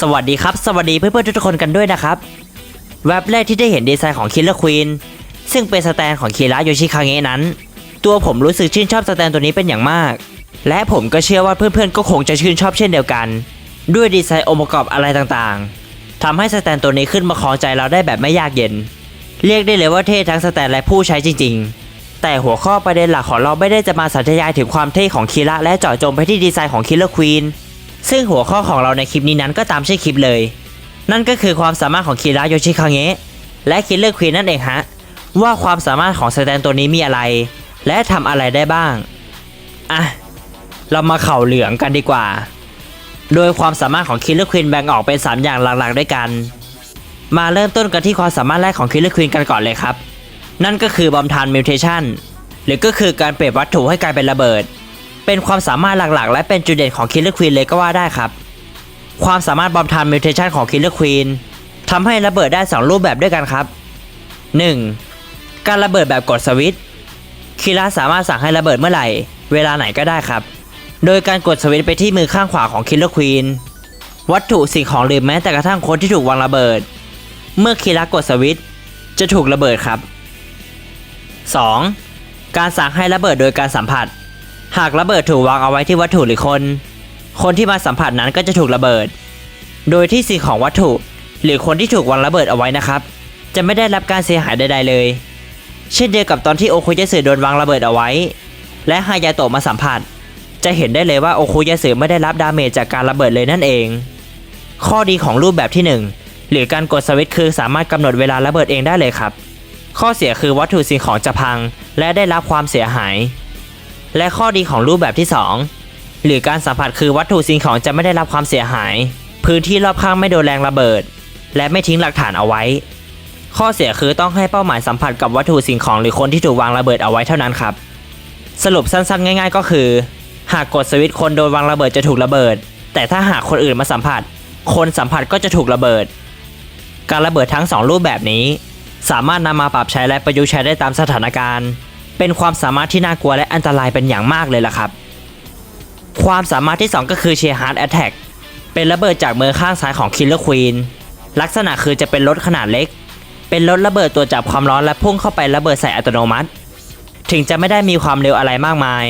สวัสดีครับ สวัสดีเพื่อนๆทุกคนกันด้วยนะครับ แว็บแรกที่ได้เห็นดีไซน์ของคิลเลอร์ควีนซึ่งเป็นสแตนของคีระโยชิคาเงะนั้น ตัวผมรู้สึกชื่นชอบสแตนตัวนี้เป็นอย่างมาก และผมก็เชื่อว่าเพื่อนๆก็คงจะชื่นชอบเช่นเดียวกัน ด้วยดีไซน์องค์ประกอบอะไรต่างๆทำให้สแตนตัวนี้ขึ้นมาครองใจเราได้แบบไม่ยากเย็น เรียกได้เลยว่าเท่ทั้งสแตนและผู้ใช้จริงๆ แต่หัวข้อประเด็นหลักของเราไม่ได้จะมาสาธยายถึงความเท่ของคีระและเจาะจงไปที่ดีไซน์ของคิลเลอร์ควีน ซึ่งหัวข้อของเราในคลิปนี้นั้นก็ตามชื่อคลิปเลย นั่นก็คือความสามารถของคีระโยชิคาเงะและคิลเลอร์ควีนนั่นเองฮะ ว่าความสามารถของสแตนตัวนี้มีอะไร และทำอะไรได้บ้าง อะ เรามาเข่าเหลืองกันดีกว่า โดยความสามารถของคิลเลอร์ควีนแบ่งออกเป็น 3 อย่างหลักๆด้วยกัน มาเริ่มต้นกันที่ความสามารถแรกของคิลเลอร์ควีนกันก่อนเลยครับ นั่นก็คือบอมทานมิวเทชันหรือก็คือการเปลี่ยนวัตถุให้กลายเป็นระเบิด เป็นความสามารถหลักๆ และเป็นจุดเด่นของคิลเลอร์ควีนเลยก็ว่าได้ครับ ความสามารถบอมทานมิวเทชันของคิลเลอร์ควีนทำให้ระเบิดได้ 2 รูปแบบด้วยกันครับ 1. การระเบิดแบบกดสวิตช์คิระสามารถสั่งให้ระเบิดเมื่อไหร่ เวลาไหนก็ได้ครับ โดยการกดสวิตช์ไปที่มือข้างขวาของคิลเลอร์ควีนวัตถุสิ่งของหรือแม้แต่กระทั่งคนที่ถูกวางระเบิด เมื่อคิระกดสวิตช์จะถูกระเบิดครับ 2. การสั่งให้ระเบิดโดยการสัมผัส หากระเบิดถูกวางเอาไว้ที่วัตถุหรือคน คนที่มาสัมผัสนั้นก็จะถูกระเบิด โดยที่สิ่งของวัตถุ หรือคนที่ถูกวางระเบิดเอาไว้นะครับ จะไม่ได้รับการเสียหายใดๆเลย เช่นเดียวกับตอนที่โอคุยะสึโดนวางระเบิดเอาไว้ และฮายาโตะมาสัมผัส จะเห็นได้เลยว่าโอคุยะสึไม่ได้รับดาเมจจากการระเบิดเลยนั่นเอง ข้อดีของรูปแบบที่หนึ่งหรือการกดสวิตช์คือสามารถกำหนดเวลาระเบิดเองได้เลยครับ ข้อเสียคือวัตถุสิ่งของจะพัง และได้รับความเสียหาย และข้อดีของรูปแบบที่ 2 หรือการสัมผัสคือวัตถุสิ่งของจะไม่ได้รับความเสียหาย พื้นที่รอบข้างไม่โดนแรงระเบิด และไม่ทิ้งหลักฐานเอาไว้ ข้อเสียคือต้องให้เป้าหมายสัมผัสกับวัตถุสิ่งของหรือคนที่ถูกวางระเบิดเอาไว้เท่านั้นครับ สรุปสั้นๆ ง่าย ๆ ก็คือ หากกดสวิตช์คนโดนวางระเบิดจะถูกระเบิด แต่ถ้าหากคนอื่นมาสัมผัส คนสัมผัสก็จะถูกระเบิด การระเบิดทั้งสองรูปแบบนี้ สามารถนำมาปรับใช้และประยุกต์ใช้ได้ตามสถานการณ์ เป็นความสามารถที่น่ากลัวและอันตรายเป็นอย่างมากเลยล่ะครับ ความสามารถที่ 2 ก็คือเชียร์ฮาร์ดแอทแทกเป็นระเบิดจากมือข้างซ้ายของคิลเลอร์ควีนลักษณะคือจะเป็นรถขนาดเล็ก เป็นรถระเบิดตัวจับความร้อนและพุ่งเข้าไประเบิดใส่อัตโนมัติ ถึงจะไม่ได้มีความเร็วอะไรมากมาย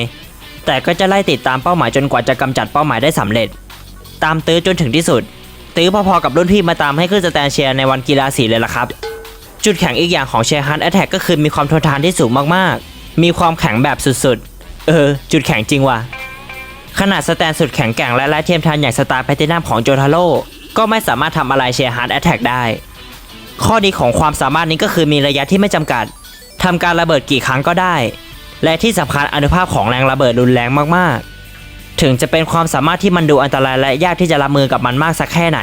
แต่ก็จะไล่ติดตามเป้าหมายจนกว่าจะกำจัดเป้าหมายได้สำเร็จ ตามตื้อจนถึงที่สุด ตื้อพอๆกับรุ่นพี่มาตามให้ขึ้นสแตนเชียร์ในวันกีฬาสีเลยล่ะครับ จุดแข็งอีกอย่างของเชียร์ฮันแอทแทกก็คือมีความทนทานที่สูงมากๆ มีความแข็งแบบสุดๆ เออ จุดแข็งจริงว่ะ ขนาดสแตนสุดแข็งแกร่งและไร้เทียมทานอย่างสตาร์แพตินัมของโจทาโร่ก็ไม่สามารถทำอะไรเชียร์ฮันแอทแทกได้ ข้อดีของความสามารถนี้ก็คือมีระยะที่ไม่จำกัดทำการระเบิดกี่ครั้งก็ได้ และที่สำคัญอนุภาพของแรงระเบิดรุนแรงมากๆ ถึงจะเป็นความสามารถที่มันดูอันตรายและยากที่จะรับมือกับมันมากสักแค่ไหน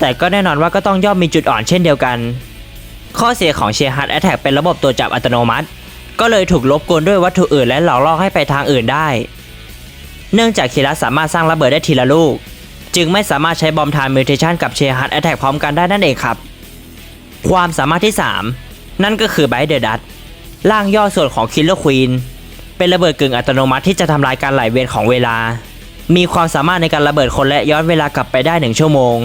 แต่ก็แน่นอนว่าก็ต้องย่อมมีจุดอ่อนเช่นเดียวกัน ข้อเสียของเชียร์ฮัตแอทแทกเป็นระบบตรวจจับอัตโนมัติ ก็เลยถูกลบกวนด้วยวัตถุอื่นและหลอกล่อให้ไปทางอื่นได้ เนื่องจากคีระสสามารถสร้างระเบิดได้ทีละลูก จึงไม่สามารถใช้บอมทานมิวเทชันกับเชฮัตแอทแทกพร้อมกันได้นั่นเองครับ ความสามารถที่ 3 นั่นก็คือไบเดอร์ดัตร่างย่อส่วนของคิลเลอร์ควีนเป็นระเบิดกึ่งอัตโนมัติที่จะทำลายการไหลเวียนของเวลา มีความสามารถในการระเบิดคนและย้อนเวลากลับไปได้หนึ่งชั่วโมง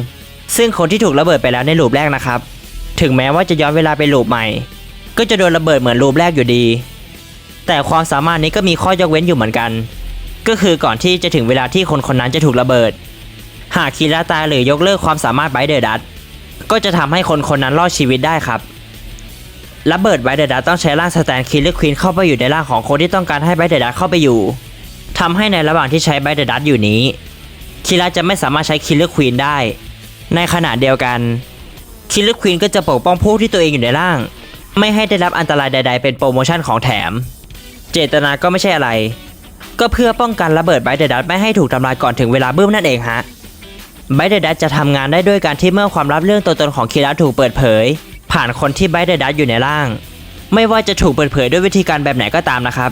ซึ่งคนที่ถูกระเบิดไปแล้วในลูปแรกนะครับ ถึงแม้ว่าจะย้อนเวลาไปลูปใหม่ ก็จะโดนระเบิดเหมือนลูปแรกอยู่ดี แต่ความสามารถนี้ก็มีข้อยกเว้นอยู่เหมือนกัน ก็คือก่อนที่จะถึงเวลาที่คนคนนั้นจะถูกระเบิด หากคีราตายหรือยกเลิกความสามารถไบเดอร์ดัตก็จะทำให้คนคนนั้นรอดชีวิตได้ครับระเบิดไบเดอร์ดัตต้องใช้ร่างสแตนคิลเลอควีนเข้าไปอยู่ในร่างของคนที่ต้องการให้ไบเดอร์ดัตเข้าไปอยู่ทำให้ในระหว่างที่ใช้ไบเดอร์ดัตอยู่นี้คีราจะไม่สามารถใช้คิลเลอร์ควีนได้ ในขณะเดียวกันคิลเลอร์ควีนก็จะปกป้องผู้ที่ตัวเองอยู่ในร่าง ไม่ให้ได้รับอันตรายใด ๆ เป็นโปรโมชั่นของแถม เจตนาก็ไม่ใช่อะไร ก็เพื่อป้องกันระเบิดไบเดดัตไม่ให้ถูกทำลายก่อนถึงเวลาบึ้มนั่นเองฮะไบเดดัตจะทำงานได้ด้วยการที่เมื่อความลับเรื่องตัวตนของคีระถูกเปิดเผย ผ่านคนที่ไบเดดัตอยู่ในร่าง ไม่ว่าจะถูกเปิดเผยด้วยวิธีการแบบไหนก็ตามนะครับ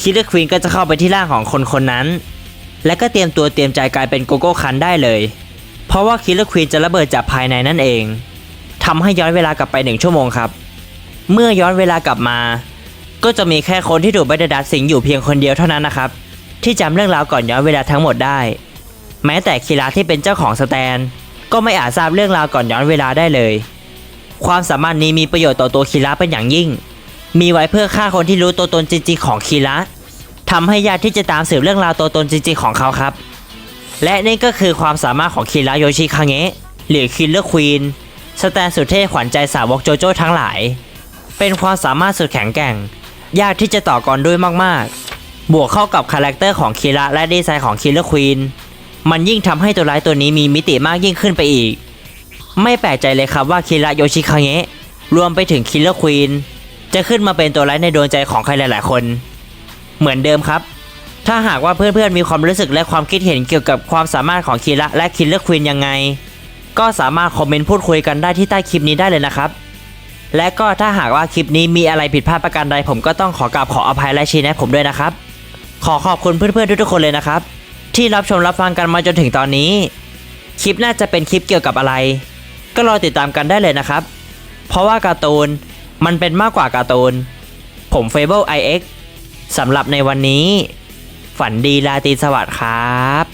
คิลเลอร์ควีนก็จะเข้าไปที่ร่างของคนคนนั้น และก็เตรียมตัวเตรียมใจกลายเป็นโกโก้คันได้เลย เพราะว่าคิลเลอร์ควีนจะระเบิดจากภายในนั่นเองทำให้ย้อนเวลากลับไปหนึ่งชั่วโมงครับ เมื่อย้อนเวลากลับมา ก็จะมีแค่คนที่ถูกบเดดัตสิงอยู่เพียงคนเดียวเท่านั้นนะครับ ที่จำเรื่องราวก่อนย้อนเวลาทั้งหมดได้ แม้แต่คีราที่เป็นเจ้าของสแตน ก็ไม่อาจทราบเรื่องราวก่อนย้อนเวลาได้เลย ความสามารถนี้มีประโยชน์ต่อตัวคีระเป็นอย่างยิ่ง มีไว้เพื่อฆ่าคนที่รู้ตัวตนจริงๆของคีระทำให้ยากที่จะตามสืบเรื่องราวตัวตนจริงๆของเขาครับ และนี่ก็คือความสามารถของคีระโยชิคาเงะหรือคิลเลอร์ควีนสแตนสุดเท่ขวัญใจสาวกโจโจ้ทั้งหลาย เป็นความสามารถสุดแข็งแกร่ง ยากที่จะต่อกรด้วยมากๆ บวกเข้ากับคาแรคเตอร์ของคีระและดีไซน์ของคิลเลอร์ควีนมันยิ่งทำให้ตัวร้ายตัวนี้มีมิติมากยิ่งขึ้นไปอีก ไม่แปลกใจเลยครับว่าคิระโยชิคาเงะรวมไปถึงคิลเลอร์ควีนจะขึ้นมาเป็นตัวร้ายในดวงใจของใครหลาย ๆ คน เหมือนเดิมครับ ถ้าหากว่าเพื่อนๆมีความรู้สึกและความคิดเห็นเกี่ยวกับความสามารถของคีระและคิลเลอร์ควีนยังไง ก็สามารถคอมเมนต์พูดคุยกันได้ที่ใต้คลิปนี้ได้เลยนะครับ และก็ถ้าหากว่าคลิปนี้มีอะไรผิดพลาดประการใด ผมก็ต้องขอกราบขออภัยและชี้แนะผมด้วยนะครับ ขอขอบคุณเพื่อนๆทุกๆคนเลยนะครับ ที่รับชมรับฟังกันมาจนถึงตอนนี้ คลิปน่าจะเป็นคลิปเกี่ยวกับอะไร ก็รอติดตามกันได้เลยนะครับ เพราะว่าการ์ตูนมันเป็นมากกว่าการ์ตูน ผมเฟเบิล IX สำหรับในวันนี้ ฝันดีราตรีสวัสดิ์ครับ